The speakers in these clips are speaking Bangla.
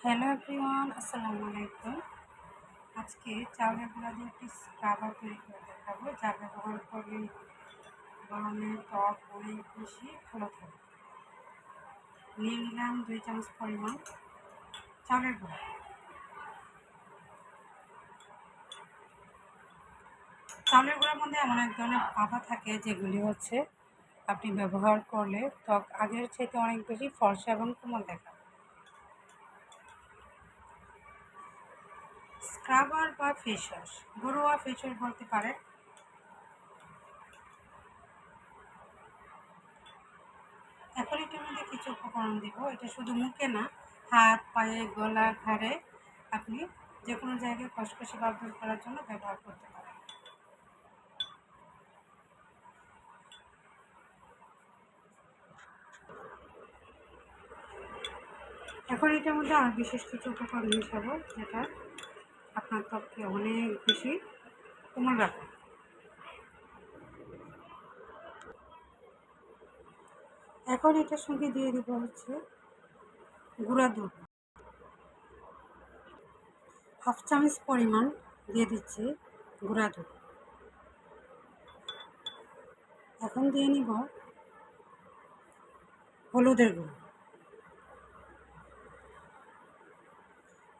হ্যালো এভরিওয়ান, আসসালামু আলাইকুম। আজকে চাউলের গুঁড়া দিয়ে একটি স্ক্রাবার তৈরি করে দেখাবো যা ব্যবহার করলে গরমে ত্বক অনেক বেশি ভালো থাকে। নিয়ে নিলাম দুই চামচ পরিমাণ চাউলের গুঁড়া। চাউলের গুঁড়ার মধ্যে এমন এক ধরনের আভা থাকে, যেগুলি হচ্ছে আপনি ব্যবহার করলে ত্বক আগের চাইতে অনেক বেশি ফর্সা এবং কোমল দেখা স্ক্রাবার বা ফেস ওয়াশ ঘরোয়া ফেস ওয়াশ বলতে পারে এখন এটার মধ্যে কিছু উপকরণ দিব, এটা শুধু মুখে না, হাত, পায়ে, গলা, ঘাড়ে আপনি যে কোনো জায়গায় খসখসে ভাব দূর করার জন্য ব্যবহার করতে পারেন। এখন এটার মধ্যে আর বিশেষ কিছু উপকরণ মিশাবো, যেটা আপনার ত্বককে অনেক বেশি কোমল রাখে এখন এটার সঙ্গে দিয়ে দিব হচ্ছে গুঁড়া দুধ। হাফ চামচ পরিমাণ দিয়ে দিচ্ছি গুঁড়া দুধ। এখন দিয়ে নিব হলুদের গুঁড়ো।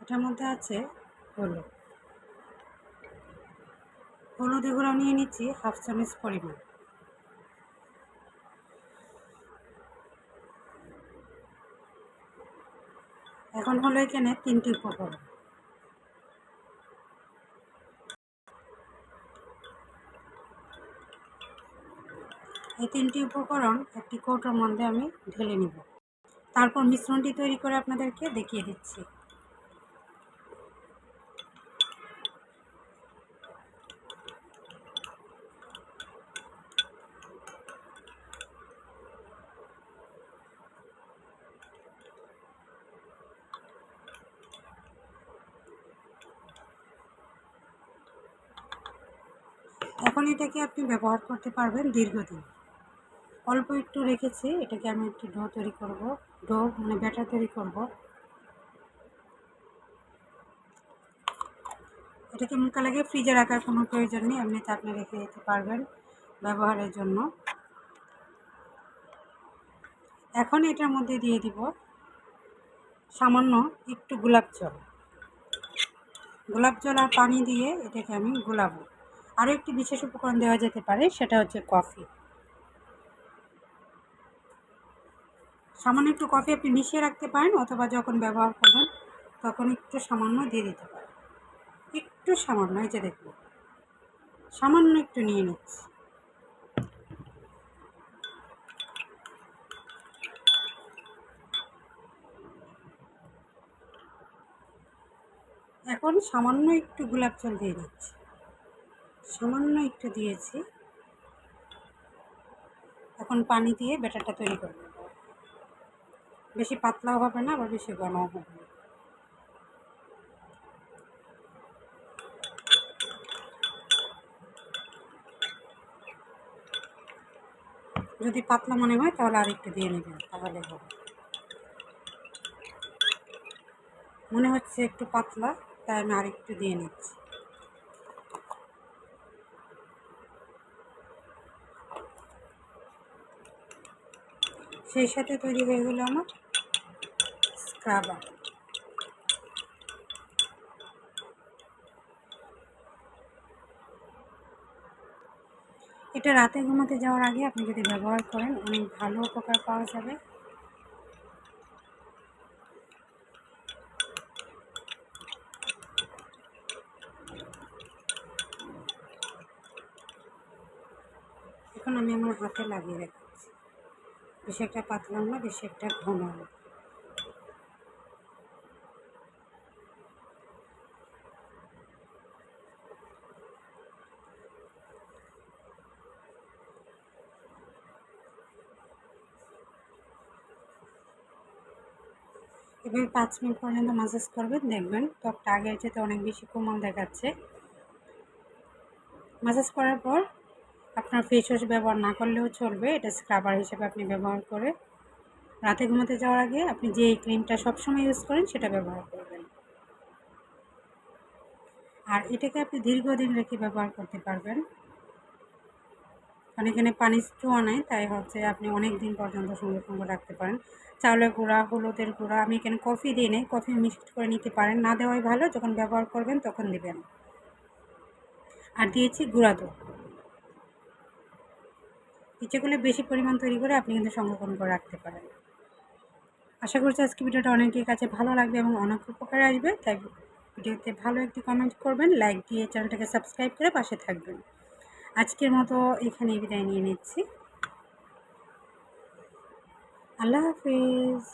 এটার মধ্যে আছে হলুদ হলুদ এগুলো নিয়ে নিচ্ছি হাফ চামচ পরিমাণ। এখন হলো এখানে তিনটি উপকরণ। এই তিনটি উপকরণ একটি কৌটোর মধ্যে আমি ঢেলে নিব। তারপর মিশ্রণটি তৈরি করে আপনাদেরকে দেখিয়ে দিচ্ছি। এখন এটাকে আপনি ব্যবহার করতে পারবেন দীর্ঘদিন। অল্প একটু রেখেছি, এটাকে আমি একটু ডো তৈরি করব, ডো মানে ব্যাটার তৈরি করব। এটাকে মুখে লাগে ফ্রিজে রাখার কোনো প্রয়োজন নেই, এমনিতে আপনি রেখে দিতে পারবেন ব্যবহারের জন্য। এখন এটার মধ্যে দিয়ে দিব সামান্য একটু গোলাপ জল। গোলাপ জল আর পানি দিয়ে এটাকে আমি গোলাবো। আরও একটি বিশেষ উপকরণ দেওয়া যেতে পারে, সেটা হচ্ছে কফি। সামান্য একটু কফি আপনি মিশিয়ে রাখতে পারেন অথবা যখন ব্যবহার করবেন, তখন একটু সামান্য দিয়ে দিতে পারেন। একটু সামান্য, এই যে দেখুন। সামান্য একটু নিয়ে নিচ্ছি। এখন সামান্য একটু গোলাপ জল দিয়ে দিচ্ছি। সামান্য একটু দিয়েছি। এখন পানি দিয়ে ব্যাটারটা তৈরি করব বেশি পাতলাও হবে না, আবার বেশি ঘনও হবে না। যদি পাতলা মনে হয় তাহলে আর একটু দিয়ে নেবেন, তাহলে হবে। মনে হচ্ছে একটু পাতলা, তাই আমি আর একটু দিয়ে নিচ্ছি। সেই সাথে তৈরি হয়ে গেলো আমার স্ক্রাবার এটা রাতে ঘুমাতে যাওয়ার আগে আপনি যদি ব্যবহার করেন, অনেক ভালো উপকার পাওয়া যাবে। এখন আমি আমার হাতে লাগিয়ে রাখি। বেশি একটা পাতলাও না, বেশি একটা ঘন। এবার পাঁচ মিনিট পর্যন্ত মাসাজ করবেন, দেখবেন ত্বকটা আগের চেয়ে অনেক বেশি কোমল দেখাচ্ছে। মাসাজ করার পর আপনার ফেস ওয়াশ ব্যবহার না করলেও চলবে। এটা স্ক্রাবার হিসেবে আপনি ব্যবহার করে রাতে ঘুমাতে যাওয়ার আগে আপনি যে ক্রিমটা সবসময় ইউজ করেন, সেটা ব্যবহার করবেন। আর এটাকে আপনি দীর্ঘদিন রেখে ব্যবহার করতে পারবেন। কারণ এখানে পানি চোয়া নাই, তাই হচ্ছে আপনি অনেক দিন পর্যন্ত সংরক্ষণ করে রাখতে পারেন। চাউলের গুঁড়া, হলুদের গুঁড়া, আমি এখানে কফি দিই নেই কফি মিক্সড করে নিতে পারেন। না দেওয়াই ভালো, যখন ব্যবহার করবেন তখন দিবেন। আর দিয়েছি গুঁড়া দুধ। ইচ্ছেগুলো বেশি পরিমাণ তৈরি করে আপনি কিন্তু সংরক্ষণ করে রাখতে পারেন। আশা করছি আজকে ভিডিওটা অনেকের কাছে ভালো লাগবে এবং অনেক উপকারে আসবে। তাই ভিডিওতে ভালো একটি কমেন্ট করবেন লাইক দিয়ে চ্যানেলটাকে সাবস্ক্রাইব করে পাশে থাকবেন। আজকের মতো এখানে বিদায় নিয়ে নিচ্ছি। আল্লাহ হাফিজ।